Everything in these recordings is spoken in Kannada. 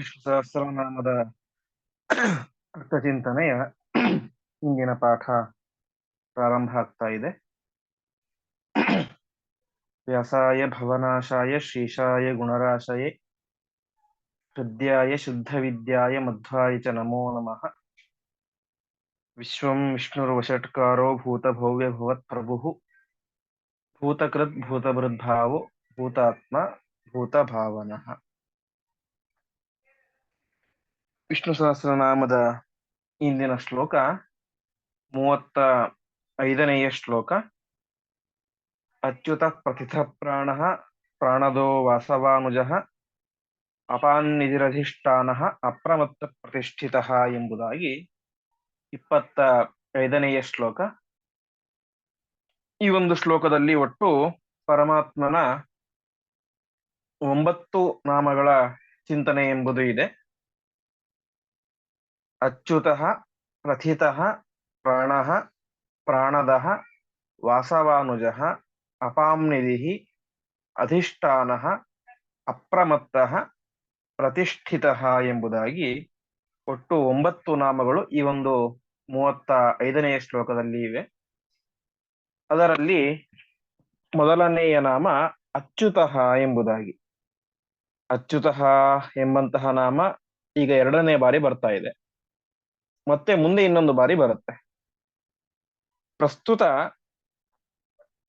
ವಿಷ್ಣು ಸಹಸ್ರನಾಮದ ಅರ್ಥಚಿಂತನೆಯ ಇಂದಿನ ಪಾಠ ಪ್ರಾರಂಭ ಆಗ್ತಾ ಇದೆ ವ್ಯಾಸಾಯ ಭವನಾಶಾಯ ಶ್ರೀಶಾಯ ಗುಣರಾಶಯೇ ಹೃದ್ಯಾಯ ಶುದ್ಧ ವಿದ್ಯಾಯ ಮಧ್ವಾಯ ಚ ನಮೋ ನಮಃ ವಿಶ್ವಂ ವಿಷ್ಣುರ್ವಷಟ್ಕಾರೋ ಭೂತಭವ್ಯ ಭವತ್ ಪ್ರಭುಃ ಭೂತಕೃತ್ ಭೂತಭೃದ್ಭಾವೋ ಭೂತಾತ್ಮ ಭೂತಭಾವನಃ ವಿಷ್ಣು ಸಹಸ್ರನಾಮದ ಇಂದಿನ ಶ್ಲೋಕ ಮೂವತ್ತ ಐದನೆಯ ಶ್ಲೋಕ. ಅಚ್ಯುತ ಪ್ರಥಿತ ಪ್ರಾಣ ಪ್ರಾಣದೋ ವಾಸವಾನುಜ ಅಪಾನ್ನಿಧಿರಧಿಷ್ಠಾನ ಅಪ್ರಮತ್ತ ಪ್ರತಿಷ್ಠಿತ ಎಂಬುದಾಗಿ ಇಪ್ಪತ್ತ ಐದನೆಯ ಶ್ಲೋಕ. ಈ ಒಂದು ಶ್ಲೋಕದಲ್ಲಿ ಒಟ್ಟು ಪರಮಾತ್ಮನ ಒಂಬತ್ತು ನಾಮಗಳ ಚಿಂತನೆ ಎಂಬುದು ಇದೆ. ಅಚ್ಯುತ ಪ್ರಥಿತ ಪ್ರಾಣಃ ಪ್ರಾಣದ ವಾಸವಾನುಜ ಅಪಾಂನಿಧಿ ಅಧಿಷ್ಠಾನ ಅಪ್ರಮತ್ತ ಪ್ರತಿಷ್ಠಿತ ಎಂಬುದಾಗಿ ಒಟ್ಟು ಒಂಬತ್ತು ನಾಮಗಳು ಈ ಒಂದು ಮೂವತ್ತ ಐದನೆಯ ಶ್ಲೋಕದಲ್ಲಿ ಇವೆ. ಅದರಲ್ಲಿ ಮೊದಲನೆಯ ನಾಮ ಅಚ್ಯುತ ಎಂಬುದಾಗಿ. ಅಚ್ಯುತ ಎಂಬಂತಹ ನಾಮ ಈಗ ಎರಡನೇ ಬಾರಿ ಬರ್ತಾ ಇದೆ. ಮತ್ತೆ ಮುಂದೆ ಇನ್ನೊಂದು ಬಾರಿ ಬರುತ್ತೆ. ಪ್ರಸ್ತುತ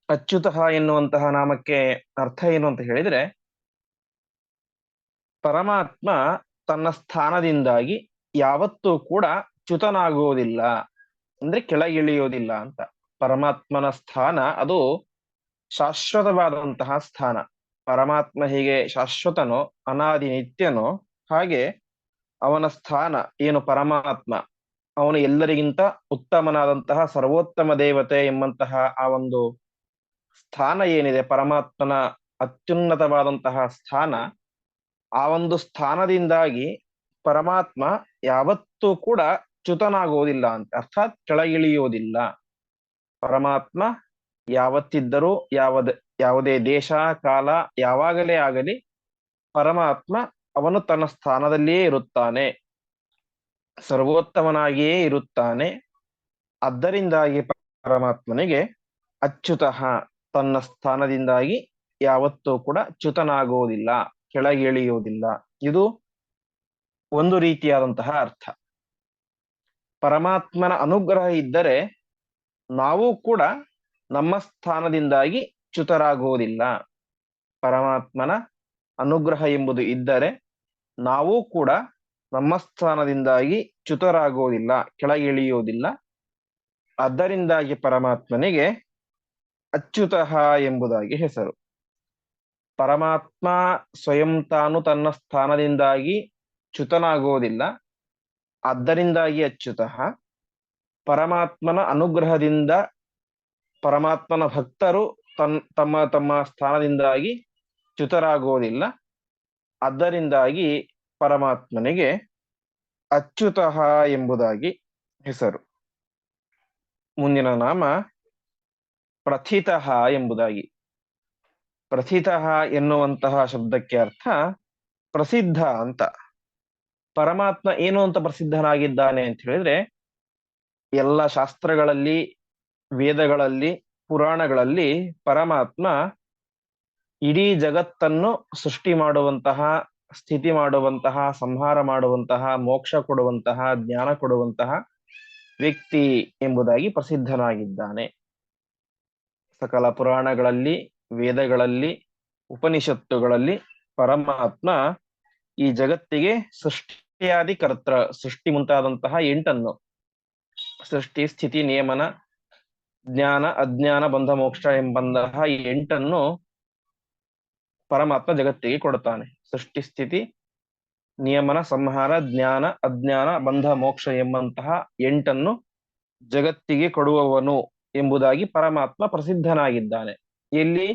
ಅಚ್ಯುತ ಎನ್ನುವಂತಹ ನಾಮಕ್ಕೆ ಅರ್ಥ ಏನು ಅಂತ ಹೇಳಿದ್ರೆ, ಪರಮಾತ್ಮ ತನ್ನ ಸ್ಥಾನದಿಂದಾಗಿ ಯಾವತ್ತೂ ಕೂಡ ಚ್ಯುತನಾಗುವುದಿಲ್ಲ, ಅಂದ್ರೆ ಕೆಳಗಿಳಿಯೋದಿಲ್ಲ ಅಂತ. ಪರಮಾತ್ಮನ ಸ್ಥಾನ ಅದು ಶಾಶ್ವತವಾದಂತಹ ಸ್ಥಾನ. ಪರಮಾತ್ಮ ಹೀಗೆ ಶಾಶ್ವತನೋ ಅನಾದಿ ನಿತ್ಯನೋ ಹಾಗೆ ಅವನ ಸ್ಥಾನ ಏನು ಪರಮಾತ್ಮ ಅವನು ಎಲ್ಲರಿಗಿಂತ ಉತ್ತಮನಾದಂತಹ ಸರ್ವೋತ್ತಮ ದೇವತೆ ಎಂಬಂತಹ ಆ ಒಂದು ಸ್ಥಾನ ಏನಿದೆ, ಪರಮಾತ್ಮನ ಅತ್ಯುನ್ನತವಾದಂತಹ ಸ್ಥಾನ, ಆ ಒಂದು ಸ್ಥಾನದಿಂದಾಗಿ ಪರಮಾತ್ಮ ಯಾವತ್ತೂ ಕೂಡ ಚ್ಯುತನಾಗುವುದಿಲ್ಲ ಅಂತ. ಅರ್ಥಾತ್ ಕೆಳಗಿಳಿಯುವುದಿಲ್ಲ. ಪರಮಾತ್ಮ ಯಾವತ್ತಿದ್ದರೂ, ಯಾವದ, ಯಾವುದೇ ದೇಶ, ಕಾಲ, ಯಾವಾಗಲೇ ಆಗಲಿ ಪರಮಾತ್ಮ ಅವನು ತನ್ನ ಸ್ಥಾನದಲ್ಲಿಯೇ ಇರುತ್ತಾನೆ. ಸರ್ವೋತ್ತಮನಾಗಿಯೇ ಇರುತ್ತಾನೆ. ಅದರಿಂದಾಗಿ ಪರಮಾತ್ಮನಿಗೆ ಅಚ್ಯುತ ತನ್ನ ಸ್ಥಾನದಿಂದಾಗಿ ಯಾವತ್ತೂ ಕೂಡ ಚ್ಯುತನಾಗುವುದಿಲ್ಲ, ಕೆಳಗಿಳಿಯುವುದಿಲ್ಲ. ಇದು ಒಂದು ರೀತಿಯಾದಂತಹ ಅರ್ಥ. ಪರಮಾತ್ಮನ ಅನುಗ್ರಹ ಇದ್ದರೆ ನಾವು ಕೂಡ ನಮ್ಮ ಸ್ಥಾನದಿಂದಾಗಿ ಚ್ಯುತರಾಗುವುದಿಲ್ಲ. ಪರಮಾತ್ಮನ ಅನುಗ್ರಹ ಎಂಬುದು ಇದ್ದರೆ ನಾವು ಕೂಡ ನಮ್ಮ ಸ್ಥಾನದಿಂದಾಗಿ ಕೆಳಗೆ ಇಳಿಯೋದಿಲ್ಲ ಅದರಿಂದಾಗಿ ಪರಮಾತ್ಮನಿಗೆ ಅಚ್ಯುತ ಎಂಬುದಾಗಿ ಹೆಸರು. ಪರಮಾತ್ಮ ಸ್ವಯಂ ತಾನು ತನ್ನ ಸ್ಥಾನದಿಂದಾಗಿ ಚ್ಯುತನಾಗೋದಿಲ್ಲ ಅದರಿಂದಾಗಿ ಅಚ್ಯುತ ಪರಮಾತ್ಮನ ಅನುಗ್ರಹದಿಂದ ಪರಮಾತ್ಮನ ಭಕ್ತರು ತನ್, ತಮ್ಮ ತಮ್ಮ ಸ್ಥಾನದಿಂದಾಗಿ ಚ್ಯುತರಾಗೋದಿಲ್ಲ ಅದರಿಂದಾಗಿ ಪರಮಾತ್ಮನಿಗೆ ಅಚ್ಯುತ ಎಂಬುದಾಗಿ ಹೆಸರು. ಮುಂದಿನ ನಾಮ ಪ್ರಥಿತ ಎಂಬುದಾಗಿ. ಪ್ರಥಿತ ಎನ್ನುವಂತಹ ಶಬ್ದಕ್ಕೆ ಅರ್ಥ ಪ್ರಸಿದ್ಧ ಅಂತ. ಪರಮಾತ್ಮ ಏನು ಅಂತ ಪ್ರಸಿದ್ಧನಾಗಿದ್ದಾನೆ ಅಂತ ಹೇಳಿದ್ರೆ ಎಲ್ಲ ಶಾಸ್ತ್ರಗಳಲ್ಲಿ, ವೇದಗಳಲ್ಲಿ, ಪುರಾಣಗಳಲ್ಲಿ ಪರಮಾತ್ಮ ಇಡೀ ಜಗತ್ತನ್ನು ಸೃಷ್ಟಿ ಮಾಡುವಂತಹ ಸ್ಥಿತಿ ಮಾಡುವಂತಹ, ಸಂಹಾರ ಮಾಡುವಂತಹ, ಮೋಕ್ಷ ಕೊಡುವಂತಹ, ಜ್ಞಾನ ಕೊಡುವಂತಹ ವ್ಯಕ್ತಿ ಎಂಬುದಾಗಿ ಪ್ರಸಿದ್ಧನಾಗಿದ್ದಾನೆ. ಸಕಲ ಪುರಾಣಗಳಲ್ಲಿ, ವೇದಗಳಲ್ಲಿ, ಉಪನಿಷತ್ತುಗಳಲ್ಲಿ ಪರಮಾತ್ಮ ಈ ಜಗತ್ತಿಗೆ ಸೃಷ್ಟಿಯಾದಿ ಕರ್ತೃ ಸೃಷ್ಟಿ ಮುಂತಾದಂತಹ ಎಂಟನ್ನು, ಸೃಷ್ಟಿ, ಸ್ಥಿತಿ, ನಿಯಮನ, ಜ್ಞಾನ, ಅಜ್ಞಾನ, ಬಂಧ, ಮೋಕ್ಷ ಎಂಬಂತಹ ಎಂಟನ್ನು ಪರಮಾತ್ಮ ಜಗತ್ತಿಗೆ ಕೊಡುತ್ತಾನೆ ಸೃಷ್ಟಿ ಸ್ಥಿತಿ ನಿಯಮನ ಸಂಹಾರ, ಜ್ಞಾನ, ಅಜ್ಞಾನ, ಬಂಧ, ಮೋಕ್ಷ ಎಂಬಂತಹ ಎಂಟನ್ನು ಜಗತ್ತಿಗೆ ಕೊಡುವವನು ಎಂಬುದಾಗಿ ಪರಮಾತ್ಮ ಪ್ರಸಿದ್ಧನಾಗಿದ್ದಾನೆ. ಎಲ್ಲಿ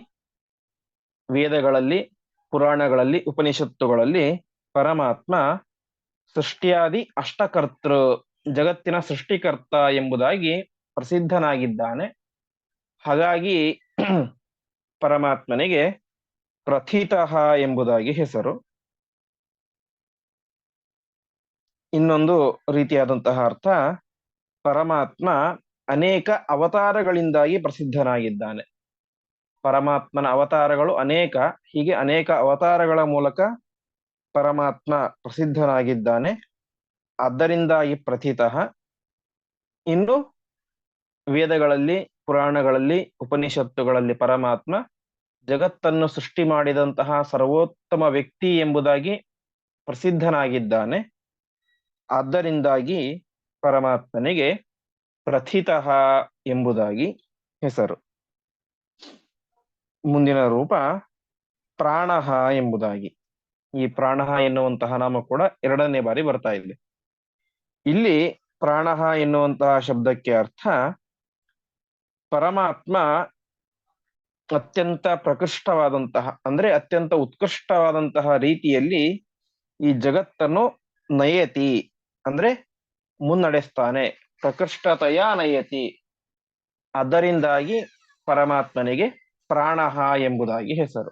ವೇದಗಳಲ್ಲಿ, ಪುರಾಣಗಳಲ್ಲಿ, ಉಪನಿಷತ್ತುಗಳಲ್ಲಿ ಪರಮಾತ್ಮ ಸೃಷ್ಟಿಯಾದಿ ಅಷ್ಟಕರ್ತೃ, ಜಗತ್ತಿನ ಸೃಷ್ಟಿಕರ್ತ ಎಂಬುದಾಗಿ ಪ್ರಸಿದ್ಧನಾಗಿದ್ದಾನೆ. ಹಾಗಾಗಿ ಪರಮಾತ್ಮನಿಗೆ ಪ್ರಥಿತ ಎಂಬುದಾಗಿ ಹೆಸರು. ಇನ್ನೊಂದು ರೀತಿಯಾದಂತಹ ಅರ್ಥ, ಪರಮಾತ್ಮ ಅನೇಕ ಅವತಾರಗಳಿಂದಾಗಿ ಪ್ರಸಿದ್ಧನಾಗಿದ್ದಾನೆ. ಪರಮಾತ್ಮನ ಅವತಾರಗಳು ಅನೇಕ, ಹೀಗೆ ಅನೇಕ ಅವತಾರಗಳ ಮೂಲಕ ಪರಮಾತ್ಮ ಪ್ರಸಿದ್ಧನಾಗಿದ್ದಾನೆ. ಆದ್ದರಿಂದಾಗಿ ಪ್ರಥಿತಃ ಇನ್ನು ವೇದಗಳಲ್ಲಿ, ಪುರಾಣಗಳಲ್ಲಿ, ಉಪನಿಷತ್ತುಗಳಲ್ಲಿ ಪರಮಾತ್ಮ ಜಗತ್ತನ್ನು ಸೃಷ್ಟಿ ಮಾಡಿದಂತಹ ಸರ್ವೋತ್ತಮ ವ್ಯಕ್ತಿ ಎಂಬುದಾಗಿ ಪ್ರಸಿದ್ಧನಾಗಿದ್ದಾನೆ. ಆದ್ದರಿಂದಾಗಿ ಪರಮಾತ್ಮನಿಗೆ ಪ್ರಥಿತಃ ಎಂಬುದಾಗಿ ಹೆಸರು. ಮುಂದಿನ ರೂಪ ಪ್ರಾಣಃ ಎಂಬುದಾಗಿ. ಈ ಪ್ರಾಣಃ ಎನ್ನುವಂತಹ ನಾಮ ಕೂಡ ಎರಡನೇ ಬಾರಿ ಬರ್ತಾ ಇದೆ. ಇಲ್ಲಿ ಪ್ರಾಣಃ ಎನ್ನುವಂತಹ ಶಬ್ದಕ್ಕೆ ಅರ್ಥ ಪರಮಾತ್ಮ ಅತ್ಯಂತ ಪ್ರಕೃಷ್ಟವಾದಂತಹ, ಅಂದ್ರೆ ಅತ್ಯಂತ ಉತ್ಕೃಷ್ಟವಾದಂತಹ ರೀತಿಯಲ್ಲಿ ಈ ಜಗತ್ತನ್ನು ನಯತಿ, ಅಂದ್ರೆ ಮುನ್ನಡೆಸ್ತಾನೆ, ಪ್ರಕೃಷ್ಟತೆಯ ನಯತಿ. ಅದರಿಂದಾಗಿ ಪರಮಾತ್ಮನಿಗೆ ಪ್ರಾಣಹ ಎಂಬುದಾಗಿ ಹೆಸರು.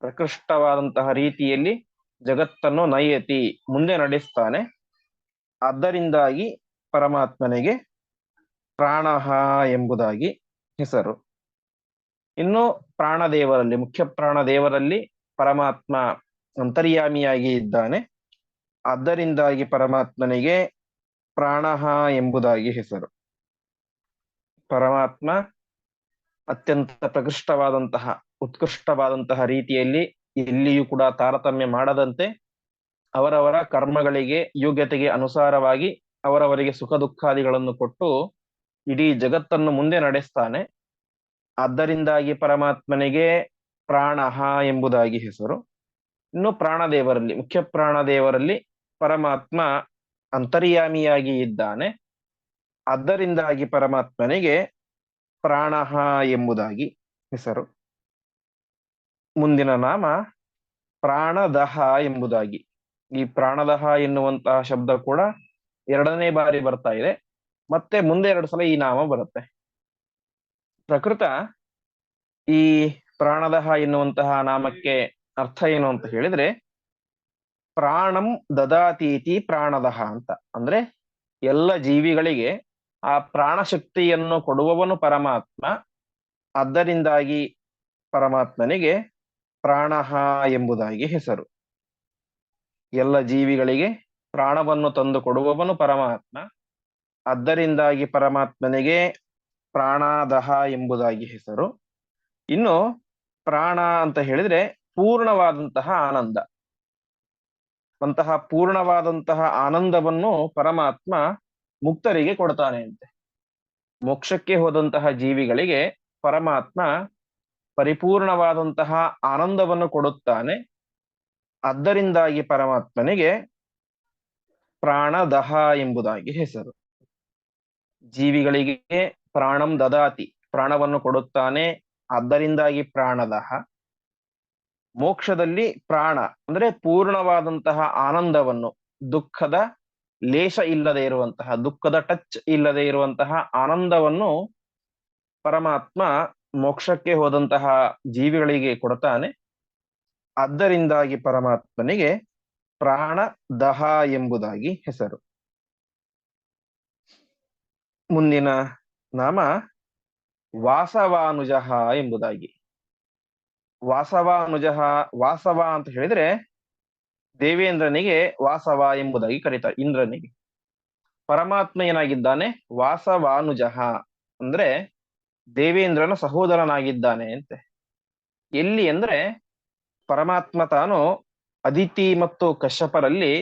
ಪ್ರಕೃಷ್ಟವಾದಂತಹ ರೀತಿಯಲ್ಲಿ ಜಗತ್ತನ್ನು ನಯತಿ, ಮುಂದೆ ನಡೆಸ್ತಾನೆ. ಅದರಿಂದಾಗಿ ಪರಮಾತ್ಮನಿಗೆ ಪ್ರಾಣಹ ಎಂಬುದಾಗಿ ಹೆಸರು. ಇನ್ನು ಪ್ರಾಣದೇವರಲ್ಲಿ, ಮುಖ್ಯ ಪ್ರಾಣದೇವರಲ್ಲಿ ಪರಮಾತ್ಮ ಅಂತರ್ಯಾಮಿಯಾಗಿ ಇದ್ದಾನೆ. ಅದರಿಂದಾಗಿ ಪರಮಾತ್ಮನಿಗೆ ಪ್ರಾಣಃ ಎಂಬುದಾಗಿ ಹೆಸರು. ಪರಮಾತ್ಮ ಅತ್ಯಂತ ಪ್ರಕೃಷ್ಟವಾದಂತಹ, ಉತ್ಕೃಷ್ಟವಾದಂತಹ ರೀತಿಯಲ್ಲಿ ಎಲ್ಲಿಯೂ ಕೂಡ ತಾರತಮ್ಯ ಮಾಡದಂತೆ ಅವರವರ ಕರ್ಮಗಳಿಗೆ ಯೋಗ್ಯತೆಗೆ ಅನುಸಾರವಾಗಿ ಅವರವರಿಗೆ ಸುಖ ದುಃಖಾದಿಗಳನ್ನು ಕೊಟ್ಟು ಇಡೀ ಜಗತ್ತನ್ನು ಮುಂದೆ ನಡೆಸ್ತಾನೆ. ಆದ್ದರಿಂದಾಗಿ ಪರಮಾತ್ಮನಿಗೆ ಪ್ರಾಣಃ ಎಂಬುದಾಗಿ ಹೆಸರು. ಇನ್ನು ಪ್ರಾಣದೇವರಲ್ಲಿ, ಮುಖ್ಯ ಪ್ರಾಣದೇವರಲ್ಲಿ ಪರಮಾತ್ಮ ಅಂತರ್ಯಾಮಿಯಾಗಿ ಇದ್ದಾನೆ. ಆದ್ದರಿಂದಾಗಿ ಪರಮಾತ್ಮನಿಗೆ ಪ್ರಾಣಃ ಎಂಬುದಾಗಿ ಹೆಸರು. ಮುಂದಿನ ನಾಮ ಪ್ರಾಣದಹ ಎಂಬುದಾಗಿ. ಈ ಪ್ರಾಣದಹ ಎನ್ನುವಂತಹ ಶಬ್ದ ಕೂಡ ಎರಡನೇ ಬಾರಿ ಬರ್ತಾ ಇದೆ. ಮತ್ತೆ ಮುಂದೆ ಎರಡು ಸಲ ಈ ನಾಮ ಬರುತ್ತೆ. ಪ್ರಕೃತ ಈ ಪ್ರಾಣದಹ ಎನ್ನುವಂತಹ ನಾಮಕ್ಕೆ ಅರ್ಥ ಏನು ಅಂತ ಹೇಳಿದ್ರೆ, ಪ್ರಾಣಂ ದದಾತೀತಿ ಪ್ರಾಣದಹ ಅಂತ. ಅಂದ್ರೆ ಎಲ್ಲ ಜೀವಿಗಳಿಗೆ ಆ ಪ್ರಾಣ ಶಕ್ತಿಯನ್ನು ಕೊಡುವವನು ಪರಮಾತ್ಮ, ಅದರಿಂದಾಗಿ ಪರಮಾತ್ಮನಿಗೆ ಪ್ರಾಣಹ ಎಂಬುದಾಗಿ ಹೆಸರು. ಎಲ್ಲ ಜೀವಿಗಳಿಗೆ ಪ್ರಾಣವನ್ನು ತಂದು ಕೊಡುವವನು ಪರಮಾತ್ಮ, ಅದರಿಂದಾಗಿ ಪರಮಾತ್ಮನಿಗೆ ಪ್ರಾಣಾದಹ ಎಂಬುದಾಗಿ ಹೆಸರು. ಇನ್ನು ಪ್ರಾಣ ಅಂತ ಹೇಳಿದ್ರೆ ಪೂರ್ಣವಾದಂತಹ ಆನಂದ. ಅಂತಹ ಪೂರ್ಣವಾದಂತಹ ಆನಂದವನ್ನು ಪರಮಾತ್ಮ ಮುಕ್ತರಿಗೆ ಕೊಡ್ತಾನೆ ಅಂತೆ. ಮೋಕ್ಷಕ್ಕೆ ಹೋದಂತಹ ಜೀವಿಗಳಿಗೆ ಪರಮಾತ್ಮ ಪರಿಪೂರ್ಣವಾದಂತಹ ಆನಂದವನ್ನು ಕೊಡುತ್ತಾನೆ. ಅದರಿಂದಾಗಿ ಪರಮಾತ್ಮನಿಗೆ ಪ್ರಾಣದಹ ಎಂಬುದಾಗಿ ಹೆಸರು. ಜೀವಿಗಳಿಗೆ ಪ್ರಾಣಂ ದದಾತಿ. ಪ್ರಾಣವನ್ನು ಕೊಡುತ್ತಾನೆ ಅದರಿಂದಾಗಿ ಪ್ರಾಣದಹ. ಮೋಕ್ಷದಲ್ಲಿ ಪ್ರಾಣ, ಅಂದ್ರೆ ಪೂರ್ಣವಾದಂತಹ ಆನಂದವನ್ನು, ದುಃಖದ ಲೇಷ ಇಲ್ಲದೆ ಇರುವಂತಹ, ದುಃಖದ ಟಚ್ ಇಲ್ಲದೆ ಇರುವಂತಹ ಆನಂದವನ್ನು ಪರಮಾತ್ಮ ಮೋಕ್ಷಕ್ಕೆ ಹೋದಂತಹ ಜೀವಿಗಳಿಗೆ ಕೊಡುತ್ತಾನೆ ಅದರಿಂದಾಗಿ ಪರಮಾತ್ಮನಿಗೆ ಪ್ರಾಣ ದಹ ಎಂಬುದಾಗಿ ಹೆಸರು. ಮುಂದಿನ ನಾಮ ವಾಸವಾನುಜ ಎಂಬುದಾಗಿ. ವಾಸವಾನುಜ ವಾಸವ ಅಂತ ಹೇಳಿದ್ರೆ ದೇವೇಂದ್ರನಿಗೆ ವಾಸವ ಎಂಬುದಾಗಿ ಕರೀತಾರೆ, ಇಂದ್ರನಿಗೆ. ಪರಮಾತ್ಮ ಏನಾಗಿದ್ದಾನೆ ವಾಸವಾನುಜ ಅಂದ್ರೆ ದೇವೇಂದ್ರನ ಸಹೋದರನಾಗಿದ್ದಾನೆ ಅಂತೆ. ಎಲ್ಲಿ ಅಂದ್ರೆ ಪರಮಾತ್ಮ ತಾನು ಅದಿತಿ ಮತ್ತು ಕಶ್ಯಪರಲ್ಲಿ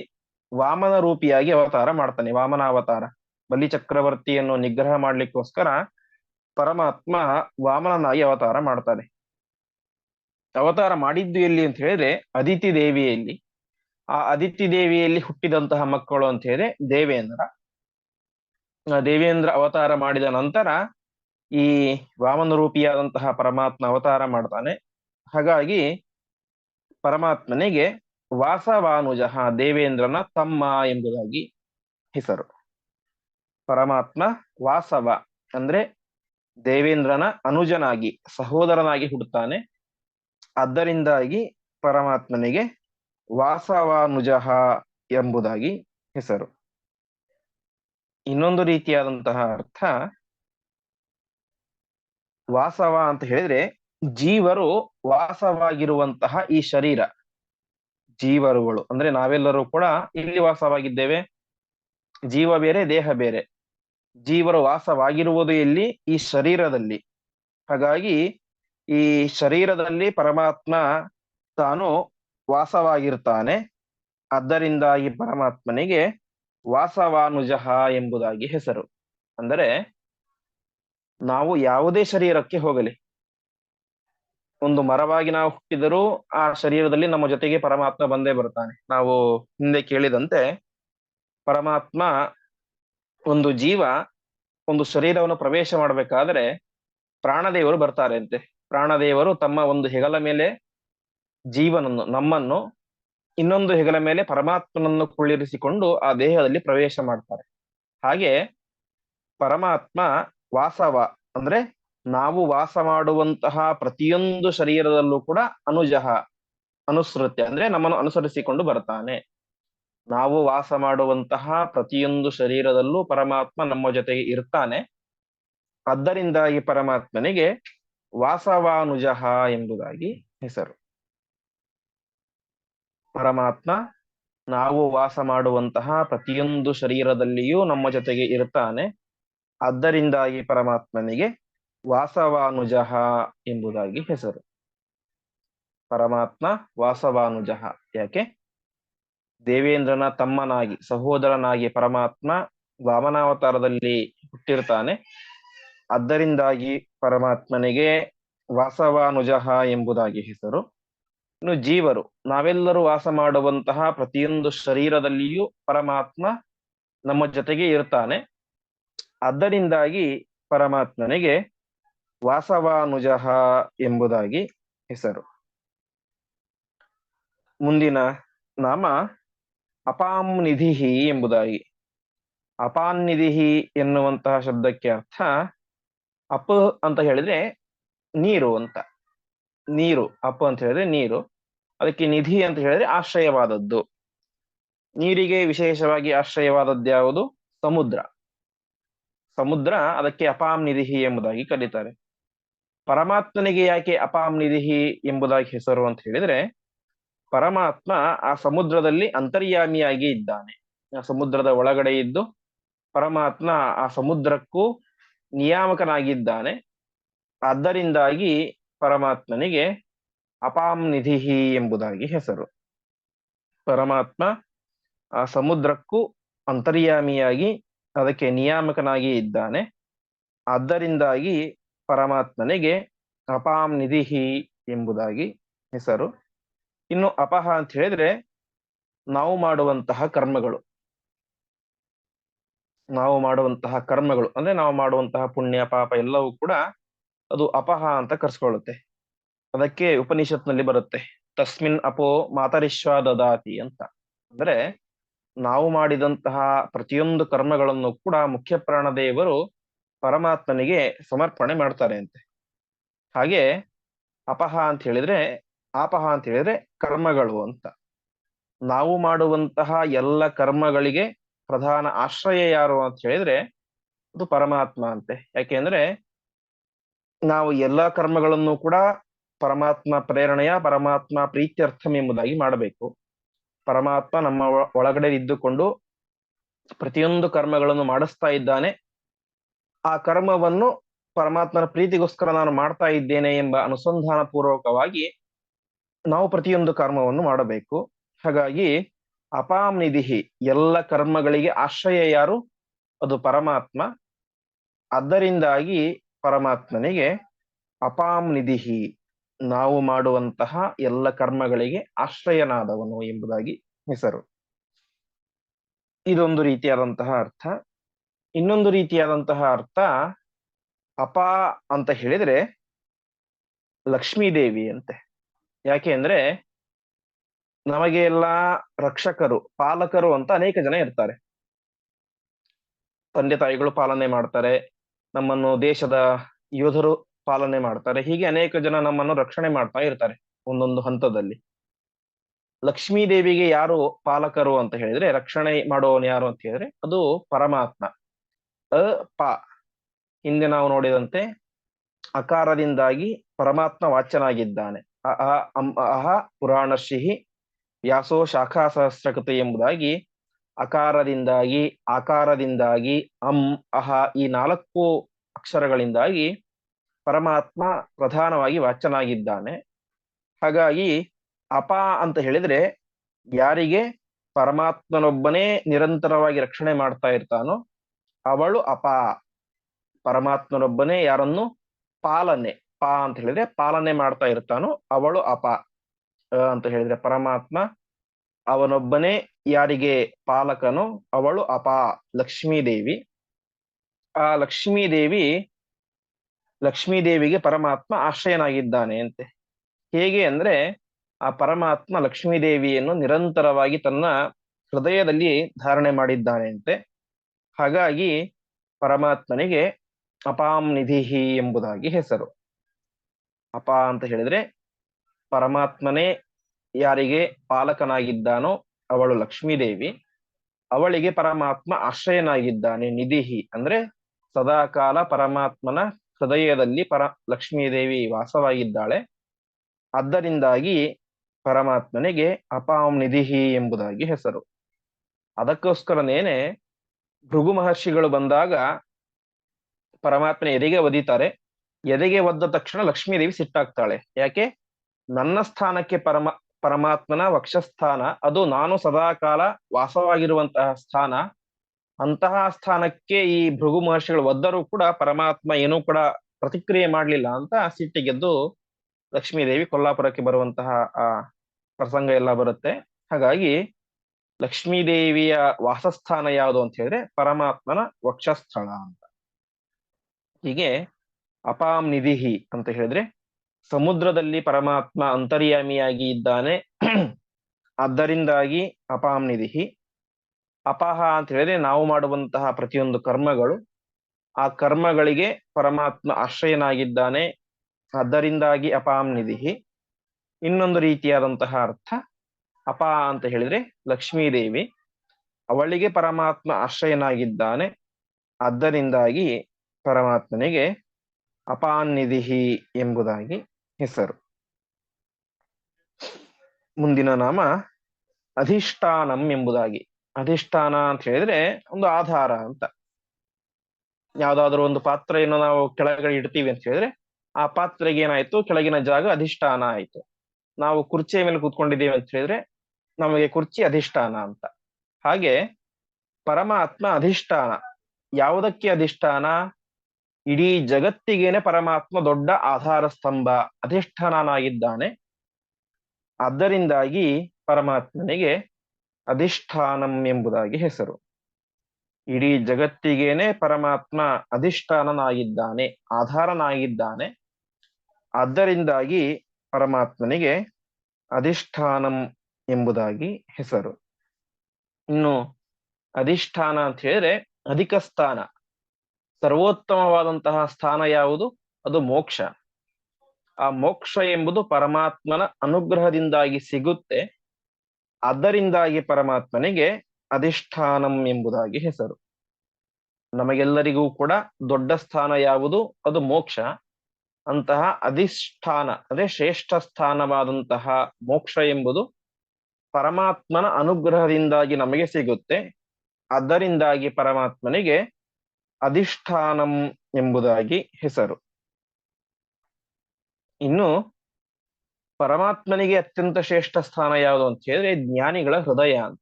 ವಾಮನ ರೂಪಿಯಾಗಿ ಅವತಾರ ಮಾಡ್ತಾನೆ, ವಾಮನ ಅವತಾರ. ಬಲಿ ಚಕ್ರವರ್ತಿಯನ್ನು ನಿಗ್ರಹ ಮಾಡ್ಲಿಕ್ಕೋಸ್ಕರ ಪರಮಾತ್ಮ ವಾಮನನಾಗಿ ಅವತಾರ ಮಾಡ್ತಾನೆ. ಅವತಾರ ಮಾಡಿದ್ದು ಎಲ್ಲಿ ಅಂತ ಹೇಳಿದ್ರೆ ಅದಿತಿ ದೇವಿಯಲ್ಲಿ. ಆ ಅದಿತಿ ದೇವಿಯಲ್ಲಿ ಹುಟ್ಟಿದಂತಹ ಮಕ್ಕಳು ಅಂತ ಹೇಳಿದ್ರೆ ದೇವೇಂದ್ರ. ದೇವೇಂದ್ರ ಅವತಾರ ಮಾಡಿದ ನಂತರ ಈ ವಾಮನ ರೂಪಿಯಾದಂತಹ ಪರಮಾತ್ಮ ಅವತಾರ ಮಾಡ್ತಾನೆ. ಹಾಗಾಗಿ ಪರಮಾತ್ಮನಿಗೆ ವಾಸವಾನುಜಃ ದೇವೇಂದ್ರನ ತಮ್ಮ ಎಂಬುದಾಗಿ ಹೆಸರು. ಪರಮಾತ್ಮ ವಾಸವ ಅಂದ್ರೆ ದೇವೇಂದ್ರನ ಅನುಜನಾಗಿ, ಸಹೋದರನಾಗಿ ಹುಡ್ತಾನೆ ಅದರಿಂದಾಗಿ ಪರಮಾತ್ಮನಿಗೆ ವಾಸವಾನುಜಃ ಎಂಬುದಾಗಿ ಹೆಸರು. ಇನ್ನೊಂದು ರೀತಿಯಾದಂತಹ ಅರ್ಥ, ವಾಸವ ಅಂತ ಹೇಳಿದ್ರೆ ಜೀವರು ವಾಸವಾಗಿರುವಂತಹ ಈ ಶರೀರ. ಜೀವರುಗಳು, ಅಂದ್ರೆ ನಾವೆಲ್ಲರೂ ಕೂಡ ಇಲ್ಲಿ ವಾಸವಾಗಿದ್ದೇವೆ. ಜೀವ ಬೇರೆ, ದೇಹ ಬೇರೆ. ಜೀವರು ವಾಸವಾಗಿರುವುದು ಎಲ್ಲಿ? ಈ ಶರೀರದಲ್ಲಿ. ಹಾಗಾಗಿ ಈ ಶರೀರದಲ್ಲಿ ಪರಮಾತ್ಮ ತಾನು ವಾಸವಾಗಿರ್ತಾನೆ. ಆದ್ದರಿಂದಾಗಿ ಪರಮಾತ್ಮನಿಗೆ ವಾಸವಾನುಜಃ ಎಂಬುದಾಗಿ ಹೆಸರು. ಅಂದರೆ ನಾವು ಯಾವುದೇ ಶರೀರಕ್ಕೆ ಹೋಗಲಿ. ಒಂದು ಮರವಾಗಿ ನಾವು ಹುಟ್ಟಿದರೂ ಆ ಶರೀರದಲ್ಲಿ ನಮ್ಮ ಜೊತೆಗೆ ಪರಮಾತ್ಮ ಬಂದೇ ಬರ್ತಾನೆ ನಾವು ಹಿಂದೆ ಕೇಳಿದಂತೆ ಪರಮಾತ್ಮ ಒಂದು ಜೀವ, ಒಂದು ಶರೀರವನ್ನು ಪ್ರವೇಶ ಮಾಡಬೇಕಾದ್ರೆ ಪ್ರಾಣದೇವರು ಬರ್ತಾರೆ ಅಂತೆ ಪ್ರಾಣದೇವರು ತಮ್ಮ ಒಂದು ಹೆಗಲ ಮೇಲೆ ಜೀವನನ್ನು, ನಮ್ಮನ್ನು, ಇನ್ನೊಂದು ಹೆಗಲ ಮೇಲೆ ಪರಮಾತ್ಮನನ್ನು ಕುಳ್ಳಿರಿಸಿಕೊಂಡು ಆ ದೇಹದಲ್ಲಿ ಪ್ರವೇಶ ಮಾಡ್ತಾರೆ. ಹಾಗೆ ಪರಮಾತ್ಮ ವಾಸವ ಅಂದ್ರೆ ನಾವು ವಾಸ ಮಾಡುವಂತಹ ಪ್ರತಿಯೊಂದು ಶರೀರದಲ್ಲೂ ಕೂಡ ಅನುಜಃ, ಅನುಸೃತ್ಯ ಅಂದ್ರೆ ನಮ್ಮನ್ನು ಅನುಸರಿಸಿಕೊಂಡು ಬರ್ತಾನೆ. ನಾವು ವಾಸ ಮಾಡುವಂತಹ ಪ್ರತಿಯೊಂದು ಶರೀರದಲ್ಲೂ ಪರಮಾತ್ಮ ನಮ್ಮ ಜೊತೆಗೆ ಇರ್ತಾನೆ. ಈ ಪರಮಾತ್ಮನಿಗೆ ವಾಸವಾನುಜಃ ಎಂಬುದಾಗಿ ಹೆಸರು. ಪರಮಾತ್ಮ ನಾವು ವಾಸ ಮಾಡುವಂತಹ ಪ್ರತಿಯೊಂದು ಶರೀರದಲ್ಲಿಯೂ ನಮ್ಮ ಜೊತೆಗೆ ಇರ್ತಾನೆ. ಆದ್ದರಿಂದಾಗಿ ಪರಮಾತ್ಮನಿಗೆ ವಾಸವಾನುಜಃ ಎಂಬುದಾಗಿ ಹೆಸರು. ಪರಮಾತ್ಮ ವಾಸವಾನುಜಃ ಯಾಕೆ? ದೇವೇಂದ್ರನ ತಮ್ಮನಾಗಿ, ಸಹೋದರನಾಗಿ ಪರಮಾತ್ಮ ವಾಮನಾವತಾರದಲ್ಲಿ ಹುಟ್ಟಿರ್ತಾನೆ. ಅದರಿಂದಾಗಿ ಪರಮಾತ್ಮನಿಗೆ ವಾಸವಾನುಜಃ ಎಂಬುದಾಗಿ ಹೆಸರು. ಇನ್ನು ಜೀವರು, ನಾವೆಲ್ಲರೂ ವಾಸ ಮಾಡುವಂತಹ ಪ್ರತಿಯೊಂದು ಶರೀರದಲ್ಲಿಯೂ ಪರಮಾತ್ಮ ನಮ್ಮ ಜೊತೆಗೆ ಇರ್ತಾನೆ. ಅದರಿಂದಾಗಿ ಪರಮಾತ್ಮನಿಗೆ ವಾಸವಾನುಜಃ ಎಂಬುದಾಗಿ ಹೆಸರು. ಮುಂದಿನ ನಾಮ ಅಪಾಂ ನಿಧಿಹಿ ಎಂಬುದಾಗಿ. ಅಪಾನ್ ನಿಧಿಹಿ ಎನ್ನುವಂತಹ ಶಬ್ದಕ್ಕೆ ಅರ್ಥ ಅಪ ಅಂತ ಹೇಳಿದ್ರೆ ನೀರು ಅಂತ. ನೀರು, ಅಪ ಅಂತ ಹೇಳಿದ್ರೆ ನೀರು. ಅದಕ್ಕೆ ನಿಧಿ ಅಂತ ಹೇಳಿದ್ರೆ ಆಶ್ರಯವಾದದ್ದು. ನೀರಿಗೆ ವಿಶೇಷವಾಗಿ ಆಶ್ರಯವಾದದ್ದು ಯಾವುದು? ಸಮುದ್ರ. ಸಮುದ್ರ ಅದಕ್ಕೆ ಅಪಾಂ ನಿಧಿಹಿ ಎಂಬುದಾಗಿ ಕರೀತಾರೆ. ಪರಮಾತ್ಮನಿಗೆ ಯಾಕೆ ಅಪಾಂ ನಿಧಿಹಿ ಎಂಬುದಾಗಿ ಹೆಸರು ಅಂತ ಹೇಳಿದ್ರೆ ಪರಮಾತ್ಮ ಆ ಸಮುದ್ರದಲ್ಲಿ ಅಂತರ್ಯಾಮಿಯಾಗಿ ಇದ್ದಾನೆ. ಆ ಸಮುದ್ರದ ಒಳಗಡೆ ಇದ್ದು ಪರಮಾತ್ಮ ಆ ಸಮುದ್ರಕ್ಕೂ ನಿಯಾಮಕನಾಗಿದ್ದಾನೆ. ಆದ್ದರಿಂದಾಗಿ ಪರಮಾತ್ಮನಿಗೆ ಅಪಾಂ ನಿಧಿಹಿ ಎಂಬುದಾಗಿ ಹೆಸರು. ಪರಮಾತ್ಮ ಆ ಸಮುದ್ರಕ್ಕೂ ಅಂತರ್ಯಾಮಿಯಾಗಿ ಅದಕ್ಕೆ ನಿಯಾಮಕನಾಗಿ ಇದ್ದಾನೆ. ಆದ್ದರಿಂದಾಗಿ ಪರಮಾತ್ಮನಿಗೆ ಅಪಾಂ ನಿಧಿಹಿ ಎಂಬುದಾಗಿ ಹೆಸರು. ಇನ್ನು ಅಪಹ ಅಂತ ಹೇಳಿದ್ರೆ ನಾವು ಮಾಡುವಂತಹ ಕರ್ಮಗಳು. ನಾವು ಮಾಡುವಂತಹ ಕರ್ಮಗಳು. ಅಂದ್ರೆ ನಾವು ಮಾಡುವಂತಹ ಪುಣ್ಯ, ಪಾಪ ಎಲ್ಲವೂ ಕೂಡ ಅದು ಅಪಹ ಅಂತ ಕರ್ಸ್ಕೊಳ್ಳುತ್ತೆ. ಅದಕ್ಕೆ ಉಪನಿಷತ್ನಲ್ಲಿ ಬರುತ್ತೆ, ತಸ್ಮಿನ್ ಅಪೋ ಮಾತರಿಶ್ವ ದದಾತಿ ಅಂತ. ಅಂದ್ರೆ ನಾವು ಮಾಡಿದಂತಹ ಪ್ರತಿಯೊಂದು ಕರ್ಮಗಳನ್ನು ಕೂಡ ಮುಖ್ಯ ಪ್ರಾಣದೇವರು ಪರಮಾತ್ಮನಿಗೆ ಸಮರ್ಪಣೆ ಮಾಡ್ತಾರೆ ಅಂತೆ. ಹಾಗೆ ಅಪಹ ಅಂತ ಹೇಳಿದ್ರೆ ಆಪಹ ಅಂತ ಹೇಳಿದ್ರೆ ಕರ್ಮಗಳು ಅಂತ. ನಾವು ಮಾಡುವಂತಹ ಎಲ್ಲ ಕರ್ಮಗಳಿಗೆ ಪ್ರಧಾನ ಆಶ್ರಯ ಯಾರು ಅಂತ ಹೇಳಿದ್ರೆ ಅದು ಪರಮಾತ್ಮ ಅಂತೆ. ಯಾಕೆಂದ್ರೆ ನಾವು ಎಲ್ಲ ಕರ್ಮಗಳನ್ನು ಕೂಡ ಪರಮಾತ್ಮ ಪ್ರೇರಣೆಯ, ಪರಮಾತ್ಮ ಪ್ರೀತ್ಯರ್ಥಂ ಎಂಬುದಾಗಿ ಮಾಡಬೇಕು. ಪರಮಾತ್ಮ ನಮ್ಮ ಒಳಗಡೆ ಇದ್ದುಕೊಂಡು ಪ್ರತಿಯೊಂದು ಕರ್ಮಗಳನ್ನು ಮಾಡಿಸ್ತಾ ಇದ್ದಾನೆ. ಆ ಕರ್ಮವನ್ನು ಪರಮಾತ್ಮನ ಪ್ರೀತಿಗೋಸ್ಕರ ನಾನು ಮಾಡ್ತಾ ಇದ್ದೇನೆ ಎಂಬ ಅನುಸಂಧಾನ ಪೂರ್ವಕವಾಗಿ ನಾವು ಪ್ರತಿಯೊಂದು ಕರ್ಮವನ್ನು ಮಾಡಬೇಕು. ಹಾಗಾಗಿ ಅಪಾಂ ನಿಧಿಹಿ ಎಲ್ಲ ಕರ್ಮಗಳಿಗೆ ಆಶ್ರಯ ಯಾರು? ಅದು ಪರಮಾತ್ಮ. ಅದರಿಂದಾಗಿ ಪರಮಾತ್ಮನಿಗೆ ಅಪಾಂ ನಿಧಿಹಿ ನಾವು ಮಾಡುವಂತಹ ಎಲ್ಲ ಕರ್ಮಗಳಿಗೆ ಆಶ್ರಯನಾದವನು ಎಂಬುದಾಗಿ ಹೆಸರು. ಇದೊಂದು ರೀತಿಯಾದಂತಹ ಅರ್ಥ. ಇನ್ನೊಂದು ರೀತಿಯಾದಂತಹ ಅರ್ಥ ಅಪಾ ಅಂತ ಹೇಳಿದ್ರೆ ಲಕ್ಷ್ಮೀದೇವಿ ಅಂತೆ. ಯಾಕೆ ಅಂದ್ರೆ ನಮಗೆ ಎಲ್ಲ ರಕ್ಷಕರು, ಪಾಲಕರು ಅಂತ ಅನೇಕ ಜನ ಇರ್ತಾರೆ. ತಂದೆ ತಾಯಿಗಳು ಪಾಲನೆ ಮಾಡ್ತಾರೆ, ನಮ್ಮನ್ನು ದೇಶದ ಯೋಧರು ಪಾಲನೆ ಮಾಡ್ತಾರೆ, ಹೀಗೆ ಅನೇಕ ಜನ ನಮ್ಮನ್ನು ರಕ್ಷಣೆ ಮಾಡ್ತಾ ಇರ್ತಾರೆ ಒಂದೊಂದು ಹಂತದಲ್ಲಿ. ಲಕ್ಷ್ಮೀ ದೇವಿಗೆ ಯಾರು ಪಾಲಕರು ಅಂತ ಹೇಳಿದ್ರೆ, ರಕ್ಷಣೆ ಮಾಡುವವನು ಯಾರು ಅಂತ ಹೇಳಿದ್ರೆ, ಅದು ಪರಮಾತ್ಮ. ಅ, ಪ. ಹಿಂದೆ ನಾವು ನೋಡಿದಂತೆ ಅಕಾರದಿಂದಾಗಿ ಪರಮಾತ್ಮ ವಾಚನಾಗಿದ್ದಾನೆ ಅಹ ಪುರಾಣಶಿಹಿ ವ್ಯಾಸೋ ಶಾಖಾ ಸಹಸ್ರಕೃತಿ ಎಂಬುದಾಗಿ ಅಕಾರದಿಂದಾಗಿ, ಆಕಾರದಿಂದಾಗಿ, ಅಂ ಅಹ ಈ ನಾಲ್ಕು ಅಕ್ಷರಗಳಿಂದಾಗಿ ಪರಮಾತ್ಮ ಪ್ರಧಾನವಾಗಿ ವಾಚನಾಗಿದ್ದಾನೆ ಹಾಗಾಗಿ ಅಪ ಅಂತ ಹೇಳಿದ್ರೆ ಯಾರಿಗೆ? ಪರಮಾತ್ಮನೊಬ್ಬನೇ ನಿರಂತರವಾಗಿ ರಕ್ಷಣೆ ಮಾಡ್ತಾ ಇರ್ತಾನೋ ಅವಳು ಅಪ. ಪರಮಾತ್ಮನೊಬ್ಬನೇ ಯಾರನ್ನು? ಪಾಲನೆ. ಪಾ ಅಂತ ಹೇಳಿದ್ರೆ ಪಾಲನೆ ಮಾಡ್ತಾ ಇರ್ತಾನೋ ಅವಳು ಅಪ. ಅಂತ ಹೇಳಿದ್ರೆ ಪರಮಾತ್ಮ ಅವನೊಬ್ಬನೇ ಯಾರಿಗೆ ಪಾಲಕನು ಅವಳು ಅಪ. ಲಕ್ಷ್ಮೀ ದೇವಿ ಆ ಲಕ್ಷ್ಮೀ ದೇವಿ ಲಕ್ಷ್ಮೀ ದೇವಿಗೆ ಪರಮಾತ್ಮ ಆಶ್ರಯನಾಗಿದ್ದಾನೆ ಅಂತೆ. ಹೇಗೆ ಅಂದ್ರೆ ಆ ಪರಮಾತ್ಮ ಲಕ್ಷ್ಮೀದೇವಿಯನ್ನು ನಿರಂತರವಾಗಿ ತನ್ನ ಹೃದಯದಲ್ಲಿ ಧಾರಣೆ ಮಾಡಿದ್ದಾನೆ ಅಂತೆ. ಹಾಗಾಗಿ ಪರಮಾತ್ಮನಿಗೆ ಅಪಾಂ ನಿಧಿಹಿ ಎಂಬುದಾಗಿ ಹೆಸರು. ಅಪ ಅಂತ ಹೇಳಿದ್ರೆ ಪರಮಾತ್ಮನೇ ಯಾರಿಗೆ ಪಾಲಕನಾಗಿದ್ದಾನೋ ಅವಳು ಲಕ್ಷ್ಮೀದೇವಿ. ಅವಳಿಗೆ ಪರಮಾತ್ಮ ಆಶ್ರಯನಾಗಿದ್ದಾನೆ, ನಿಧಿಹಿ. ಅಂದ್ರೆ ಸದಾಕಾಲ ಪರಮಾತ್ಮನ ಹೃದಯದಲ್ಲಿ ಪರ, ಲಕ್ಷ್ಮೀದೇವಿ ವಾಸವಾಗಿದ್ದಾಳೆ. ಆದ್ದರಿಂದಾಗಿ ಪರಮಾತ್ಮನಿಗೆ ಅಪಾಂ ನಿಧಿಹಿ ಎಂಬುದಾಗಿ ಹೆಸರು. ಅದಕ್ಕೋಸ್ಕರನೇನೆ ಭೃಗು ಮಹರ್ಷಿಗಳು ಬಂದಾಗ ಪರಮಾತ್ಮನ ಎದೆಗೆ ಒದಿತಾರೆ? ಎದೆಗೆ ಒದ್ದ ತಕ್ಷಣ ಲಕ್ಷ್ಮೀದೇವಿ ಸಿಟ್ಟಾಗ್ತಾಳೆ. ಯಾಕೆ? ನನ್ನ ಸ್ಥಾನಕ್ಕೆ ಪರಮ, ಪರಮಾತ್ಮನ ವಕ್ಷಸ್ಥಾನ. ಅದು ನಾನು ಸದಾಕಾಲ ವಾಸವಾಗಿರುವಂತಹ ಸ್ಥಾನ. ಅಂತಹ ಸ್ಥಾನಕ್ಕೆ ಈ ಭೃಗು ಮಹರ್ಷಿಗಳು ಒದ್ದರೂ ಕೂಡ ಪರಮಾತ್ಮ ಏನೂ ಕೂಡ ಪ್ರತಿಕ್ರಿಯೆ ಮಾಡ್ಲಿಲ್ಲ ಅಂತ ಸಿಟ್ಟಿಗೆದ್ದು ಲಕ್ಷ್ಮೀದೇವಿ ಕೊಲ್ಲಾಪುರಕ್ಕೆ ಬರುವಂತಹ ಆ ಪ್ರಸಂಗ ಎಲ್ಲ ಬರುತ್ತೆ. ಹಾಗಾಗಿ ಲಕ್ಷ್ಮೀದೇವಿಯ ವಾಸಸ್ಥಾನ ಯಾವುದು ಅಂತ ಹೇಳಿದ್ರೆ ಪರಮಾತ್ಮನ ವಕ್ಷಸ್ಥಳ ಅಂತ. ಹೀಗೆ ಅಪಾಂ ನಿಧಿಹಿ ಅಂತ ಹೇಳಿದ್ರೆ ಸಮುದ್ರದಲ್ಲಿ ಪರಮಾತ್ಮ ಅಂತರ್ಯಾಮಿಯಾಗಿ ಇದ್ದಾನೆ. ಆದ್ದರಿಂದಾಗಿ ಅಪಾಂ ನಿಧಿಹಿ. ಅಪಹ ಅಂತ ಹೇಳಿದ್ರೆ ನಾವು ಮಾಡುವಂತಹ ಪ್ರತಿಯೊಂದು ಕರ್ಮಗಳು. ಆ ಕರ್ಮಗಳಿಗೆ ಪರಮಾತ್ಮ ಆಶ್ರಯನಾಗಿದ್ದಾನೆ. ಅದರಿಂದಾಗಿ ಅಪಾಂ ನಿಧಿಹಿ. ಇನ್ನೊಂದು ರೀತಿಯಾದಂತಹ ಅರ್ಥ. ಅಪ ಅಂತ ಹೇಳಿದ್ರೆ ಲಕ್ಷ್ಮೀದೇವಿ ಅವಳಿಗೆ ಪರಮಾತ್ಮ ಆಶ್ರಯನಾಗಿದ್ದಾನೆ. ಆದ್ದರಿಂದಾಗಿ ಪರಮಾತ್ಮನಿಗೆ ಅಪಾನ್ನಿಧಿಹಿ ಎಂಬುದಾಗಿ ಹೆಸರು. ಮುಂದಿನ ನಾಮ ಅಧಿಷ್ಠಾನಂ ಎಂಬುದಾಗಿ. ಅಧಿಷ್ಠಾನ ಅಂತ ಹೇಳಿದ್ರೆ ಒಂದು ಆಧಾರ ಅಂತ. ಯಾವ್ದಾದ್ರು ಒಂದು ಪಾತ್ರೆಯನ್ನು ನಾವು ಕೆಳಗಡೆ ಇಡ್ತೀವಿ ಅಂತ ಹೇಳಿದ್ರೆ ಆ ಪಾತ್ರೆಗೆ ಏನಾಯ್ತು? ಕೆಳಗಿನ ಜಾಗ ಅಧಿಷ್ಠಾನ ಆಯ್ತು. ನಾವು ಕುರ್ಚಿಯ ಮೇಲೆ ಕೂತ್ಕೊಂಡಿದ್ದೀವಿ ಅಂತ ಹೇಳಿದ್ರೆ ನಮಗೆ ಕುರ್ಚಿ ಅಧಿಷ್ಠಾನ ಅಂತ. ಹಾಗೆ ಪರಮಾತ್ಮ ಅಧಿಷ್ಠಾನ. ಯಾವುದಕ್ಕೆ ಅಧಿಷ್ಠಾನ? ಇಡೀ ಜಗತ್ತಿಗೇನೆ ಪರಮಾತ್ಮ ದೊಡ್ಡ ಆಧಾರ ಸ್ತಂಭ ಅಧಿಷ್ಠಾನನಾಗಿದ್ದಾನೆ. ಆದ್ದರಿಂದಾಗಿ ಪರಮಾತ್ಮನಿಗೆ ಅಧಿಷ್ಠಾನಂ ಎಂಬುದಾಗಿ ಹೆಸರು. ಇಡೀ ಜಗತ್ತಿಗೇನೆ ಪರಮಾತ್ಮ ಅಧಿಷ್ಠಾನನಾಗಿದ್ದಾನೆ, ಆಧಾರನಾಗಿದ್ದಾನೆ. ಆದ್ದರಿಂದಾಗಿ ಪರಮಾತ್ಮನಿಗೆ ಅಧಿಷ್ಠಾನಂ ಎಂಬುದಾಗಿ ಹೆಸರು. ಇನ್ನು ಅಧಿಷ್ಠಾನ ಅಂತ ಹೇಳಿದ್ರೆ ಅಧಿಕ ಸ್ಥಾನ ಸರ್ವೋತ್ತಮವಾದಂತಹ ಸ್ಥಾನ ಯಾವುದು? ಅದು ಮೋಕ್ಷ. ಆ ಮೋಕ್ಷ ಎಂಬುದು ಪರಮಾತ್ಮನ ಅನುಗ್ರಹದಿಂದಾಗಿ ಸಿಗುತ್ತೆ. ಅದರಿಂದಾಗಿ ಪರಮಾತ್ಮನಿಗೆ ಅಧಿಷ್ಠಾನಂ ಎಂಬುದಾಗಿ ಹೆಸರು. ನಮಗೆಲ್ಲರಿಗೂ ಕೂಡ ದೊಡ್ಡ ಸ್ಥಾನ ಯಾವುದು? ಅದು ಮೋಕ್ಷ. ಅಂತಹ ಅಧಿಷ್ಠಾನ ಅದೇ ಶ್ರೇಷ್ಠ ಸ್ಥಾನವಾದಂತಹ ಮೋಕ್ಷ ಎಂಬುದು ಪರಮಾತ್ಮನ ಅನುಗ್ರಹದಿಂದಾಗಿ ನಮಗೆ ಸಿಗುತ್ತೆ. ಅದರಿಂದಾಗಿ ಪರಮಾತ್ಮನಿಗೆ ಅಧಿಷ್ಠಾನಂ ಎಂಬುದಾಗಿ ಹೆಸರು. ಇನ್ನು ಪರಮಾತ್ಮನಿಗೆ ಅತ್ಯಂತ ಶ್ರೇಷ್ಠ ಸ್ಥಾನ ಯಾವುದು ಅಂತ ಹೇಳಿದ್ರೆ ಜ್ಞಾನಿಗಳ ಹೃದಯ ಅಂತ.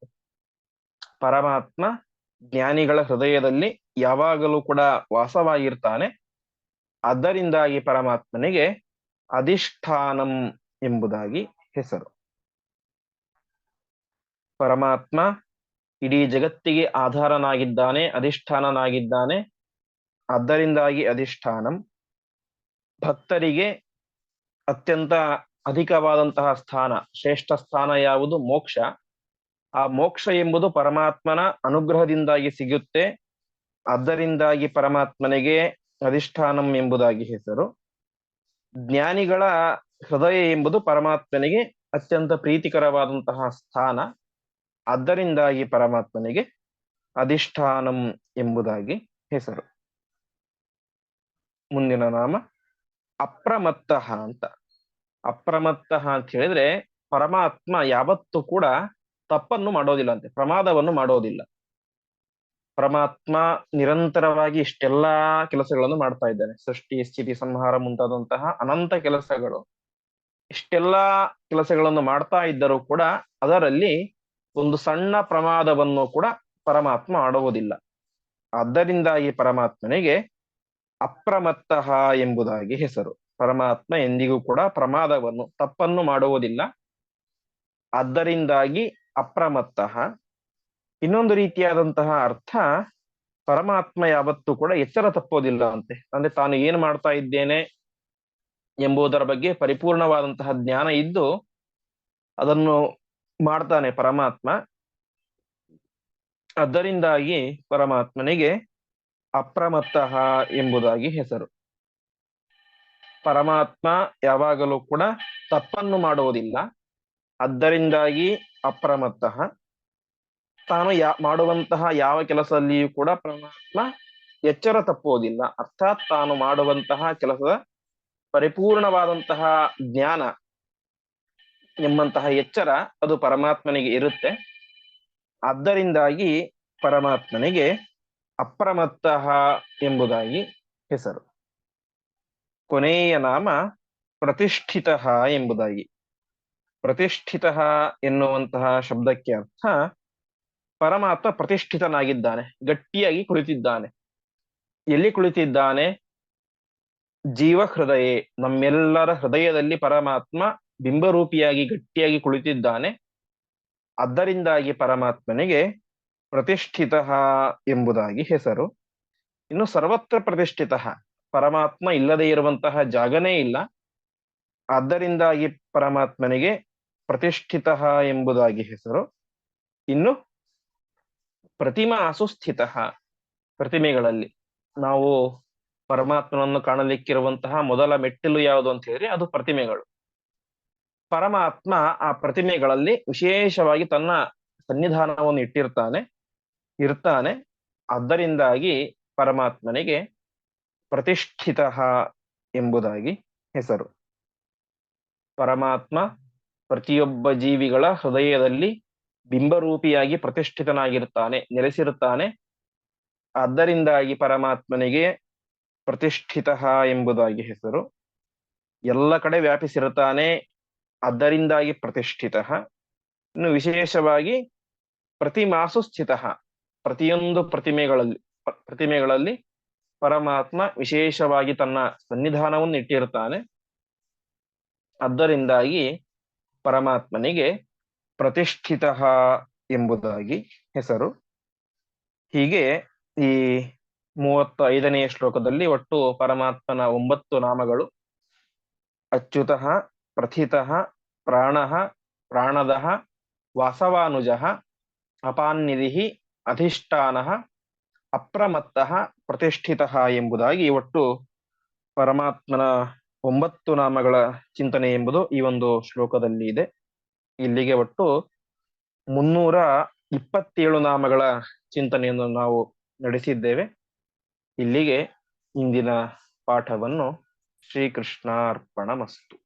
ಪರಮಾತ್ಮ ಜ್ಞಾನಿಗಳ ಹೃದಯದಲ್ಲಿ ಯಾವಾಗಲೂ ಕೂಡ ವಾಸವಾಗಿರ್ತಾನೆ. ಅದರಿಂದಾಗಿ ಪರಮಾತ್ಮನಿಗೆ ಅಧಿಷ್ಠಾನಂ ಎಂಬುದಾಗಿ ಹೆಸರು. ಪರಮಾತ್ಮ ಇಡೀ ಜಗತ್ತಿಗೆ ಆಧಾರನಾಗಿದ್ದಾನೆ, ಅಧಿಷ್ಠಾನನಾಗಿದ್ದಾನೆ. ಅದರಿಂದಾಗಿ ಅಧಿಷ್ಠಾನಂ. ಭಕ್ತರಿಗೆ ಅತ್ಯಂತ ಅಧಿಕವಾದಂತಹ ಸ್ಥಾನ, ಶ್ರೇಷ್ಠ ಸ್ಥಾನ ಯಾವುದು? ಮೋಕ್ಷ. ಆ ಮೋಕ್ಷ ಎಂಬುದು ಪರಮಾತ್ಮನ ಅನುಗ್ರಹದಿಂದಾಗಿ ಸಿಗುತ್ತೆ. ಅದರಿಂದಾಗಿ ಪರಮಾತ್ಮನಿಗೆ ಅಧಿಷ್ಠಾನಂ ಎಂಬುದಾಗಿ ಹೆಸರು. ಜ್ಞಾನಿಗಳ ಹೃದಯ ಎಂಬುದು ಪರಮಾತ್ಮನಿಗೆ ಅತ್ಯಂತ ಪ್ರೀತಿಕರವಾದಂತಹ ಸ್ಥಾನ. ಅದರಿಂದಾಗಿ ಪರಮಾತ್ಮನಿಗೆ ಅಧಿಷ್ಠಾನಂ ಎಂಬುದಾಗಿ ಹೆಸರು. ಮುಂದಿನ ನಾಮ ಅಪ್ರಮತ್ತ ಅಂತ. ಅಪ್ರಮತ್ತ ಅಂತ ಹೇಳಿದ್ರೆ ಪರಮಾತ್ಮ ಯಾವತ್ತೂ ಕೂಡ ತಪ್ಪನ್ನು ಮಾಡೋದಿಲ್ಲ ಅಂತೆ, ಪ್ರಮಾದವನ್ನು ಮಾಡೋದಿಲ್ಲ. ಪರಮಾತ್ಮ ನಿರಂತರವಾಗಿ ಇಷ್ಟೆಲ್ಲಾ ಕೆಲಸಗಳನ್ನು ಮಾಡ್ತಾ ಇದ್ದಾನೆ. ಸೃಷ್ಟಿ, ಸ್ಥಿತಿ, ಸಂಹಾರ ಮುಂತಾದಂತಹ ಅನಂತ ಕೆಲಸಗಳು. ಇಷ್ಟೆಲ್ಲಾ ಕೆಲಸಗಳನ್ನು ಮಾಡ್ತಾ ಇದ್ದರೂ ಕೂಡ ಅದರಲ್ಲಿ ಒಂದು ಸಣ್ಣ ಪ್ರಮಾದವನ್ನು ಕೂಡ ಪರಮಾತ್ಮ ಆಡುವುದಿಲ್ಲ ಆದ್ದರಿಂದ ಈ ಪರಮಾತ್ಮನಿಗೆ ಅಪ್ರಮತ್ತ ಎಂಬುದಾಗಿ ಹೆಸರು. ಪರಮಾತ್ಮ ಎಂದಿಗೂ ಕೂಡ ಪ್ರಮಾದವನ್ನು, ತಪ್ಪನ್ನು ಮಾಡುವುದಿಲ್ಲ. ಆದ್ದರಿಂದಾಗಿ ಅಪ್ರಮತ್ತ. ಇನ್ನೊಂದು ರೀತಿಯಾದಂತಹ ಅರ್ಥ, ಪರಮಾತ್ಮ ಯಾವತ್ತೂ ಕೂಡ ಎಚ್ಚರ ತಪ್ಪೋದಿಲ್ಲ ಅಂತೆ. ಅಂದ್ರೆ ತಾನು ಏನ್ ಮಾಡ್ತಾ ಇದ್ದೇನೆ ಎಂಬುದರ ಬಗ್ಗೆ ಪರಿಪೂರ್ಣವಾದಂತಹ ಜ್ಞಾನ ಇದ್ದು, ಅದನ್ನು ಮಾಡ್ತಾನೆ ಪರಮಾತ್ಮ. ಅದರಿಂದಾಗಿ ಪರಮಾತ್ಮನಿಗೆ ಅಪ್ರಮತ್ತ ಎಂಬುದಾಗಿ ಹೆಸರು. ಪರಮಾತ್ಮ ಯಾವಾಗಲೂ ಕೂಡ ತಪ್ಪನ್ನು ಮಾಡುವುದಿಲ್ಲ. ಅದರಿಂದಾಗಿ ಅಪ್ರಮತ್ತ. ತಾನು ಯಾ, ಮಾಡುವಂತಹ ಯಾವ ಕೆಲಸದಲ್ಲಿಯೂ ಕೂಡ ಪರಮಾತ್ಮ ಎಚ್ಚರ ತಪ್ಪುವುದಿಲ್ಲ. ಅರ್ಥಾತ್ ತಾನು ಮಾಡುವಂತಹ ಕೆಲಸದ ಪರಿಪೂರ್ಣವಾದಂತಹ ಜ್ಞಾನ ಎಂಬಂತಹ ಎಚ್ಚರ ಅದು ಪರಮಾತ್ಮನಿಗೆ ಇರುತ್ತೆ. ಆದ್ದರಿಂದಾಗಿ ಪರಮಾತ್ಮನಿಗೆ ಅಪ್ರಮತ್ತ ಎಂಬುದಾಗಿ ಹೆಸರು. ಕೊನೆಯ ನಾಮ ಪ್ರತಿಷ್ಠಿತ ಎಂಬುದಾಗಿ. ಪ್ರತಿಷ್ಠಿತ ಎನ್ನುವಂತಹ ಶಬ್ದಕ್ಕೆ ಅರ್ಥ ಪರಮಾತ್ಮ ಪ್ರತಿಷ್ಠಿತನಾಗಿದ್ದಾನೆ, ಗಟ್ಟಿಯಾಗಿ ಕುಳಿತಿದ್ದಾನೆ. ಎಲ್ಲಿ ಕುಳಿತಿದ್ದಾನೆ? ಜೀವ ಹೃದಯ ನಮ್ಮೆಲ್ಲರ ಹೃದಯದಲ್ಲಿ ಪರಮಾತ್ಮ ಬಿಂಬರೂಪಿಯಾಗಿ ಗಟ್ಟಿಯಾಗಿ ಕುಳಿತಿದ್ದಾನೆ. ಅದರಿಂದಾಗಿ ಪರಮಾತ್ಮನಿಗೆ ಪ್ರತಿಷ್ಠಿತ ಎಂಬುದಾಗಿ ಹೆಸರು. ಇನ್ನು ಸರ್ವತ್ರ ಪ್ರತಿಷ್ಠಿತ ಪರಮಾತ್ಮ ಇಲ್ಲದೆ ಇರುವಂತಹ ಜಾಗನೇ ಇಲ್ಲ. ಆದ್ದರಿಂದಾಗಿ ಪರಮಾತ್ಮನಿಗೆ ಪ್ರತಿಷ್ಠಿತ ಎಂಬುದಾಗಿ ಹೆಸರು. ಇನ್ನು ಪ್ರತಿಮಾ ಅಸುಸ್ಥಿತ ಪ್ರತಿಮೆಗಳಲ್ಲಿ ನಾವು ಪರಮಾತ್ಮನನ್ನು ಕಾಣಲಿಕ್ಕಿರುವಂತಹ ಮೊದಲ ಮೆಟ್ಟಿಲು ಯಾವುದು ಅಂತ ಹೇಳಿದ್ರೆ ಅದು ಪ್ರತಿಮೆಗಳು. ಪರಮಾತ್ಮ ಆ ಪ್ರತಿಮೆಗಳಲ್ಲಿ ವಿಶೇಷವಾಗಿ ತನ್ನ ಸನ್ನಿಧಾನವನ್ನು ಇಟ್ಟಿರ್ತಾನೆ, ಇರ್ತಾನೆ. ಅದರಿಂದಾಗಿ ಪರಮಾತ್ಮನಿಗೆ ಪ್ರತಿಷ್ಠಿತ ಎಂಬುದಾಗಿ ಹೆಸರು. ಪರಮಾತ್ಮ ಪ್ರತಿಯೊಬ್ಬ ಜೀವಿಗಳ ಹೃದಯದಲ್ಲಿ ಬಿಂಬರೂಪಿಯಾಗಿ ಪ್ರತಿಷ್ಠಿತನಾಗಿರ್ತಾನೆ, ನೆಲೆಸಿರುತ್ತಾನೆ. ಅದರಿಂದಾಗಿ ಪರಮಾತ್ಮನಿಗೆ ಪ್ರತಿಷ್ಠಿತ ಎಂಬುದಾಗಿ ಹೆಸರು. ಎಲ್ಲ ಕಡೆ ವ್ಯಾಪಿಸಿರುತ್ತಾನೆ ಅದರಿಂದಾಗಿ ಪ್ರತಿಷ್ಠಿತ. ಇನ್ನು ವಿಶೇಷವಾಗಿ ಪ್ರತಿಮಾಸು ಸ್ಥಿತ. ಪ್ರತಿಯೊಂದು ಪ್ರತಿಮೆಗಳಲ್ಲಿ ಪ್ರತಿಮೆಗಳಲ್ಲಿ ಪರಮಾತ್ಮ ವಿಶೇಷವಾಗಿ ತನ್ನ ಸನ್ನಿಧಾನವನ್ನು ಇಟ್ಟಿರುತ್ತಾನೆ. ಅದರಿಂದಾಗಿ ಪರಮಾತ್ಮನಿಗೆ ಪ್ರತಿಷ್ಠಿತ ಎಂಬುದಾಗಿ ಹೆಸರು. ಹೀಗೆ ಈ ಮೂವತ್ತ ಐದನೆಯ ಶ್ಲೋಕದಲ್ಲಿ ಒಟ್ಟು ಪರಮಾತ್ಮನ ಒಂಬತ್ತು ನಾಮಗಳು ಅಚ್ಯುತ ಪ್ರಥಿತ, ಪ್ರಾಣ, ಪ್ರಾಣದ, ವಾಸವಾನುಜ, ಅಪಾನ್ನಿಧಿ, ಅಧಿಷ್ಠಾನ, ಅಪ್ರಮತ್ತ, ಪ್ರತಿಷ್ಠಿತಃ ಎಂಬುದಾಗಿ ಒಟ್ಟು ಪರಮಾತ್ಮನ ಒಂಬತ್ತು ನಾಮಗಳ ಚಿಂತನೆ ಎಂಬುದು ಈ ಒಂದು ಶ್ಲೋಕದಲ್ಲಿ ಇದೆ. ಇಲ್ಲಿಗೆ ಒಟ್ಟು ಮುನ್ನೂರ ಇಪ್ಪತ್ತೇಳು ನಾಮಗಳ ಚಿಂತನೆಯನ್ನು ನಾವು ನಡೆಸಿದ್ದೇವೆ. ಇಲ್ಲಿಗೆ ಇಂದಿನ ಪಾಠವನ್ನು ಶ್ರೀಕೃಷ್ಣಾರ್ಪಣ ಮಸ್ತು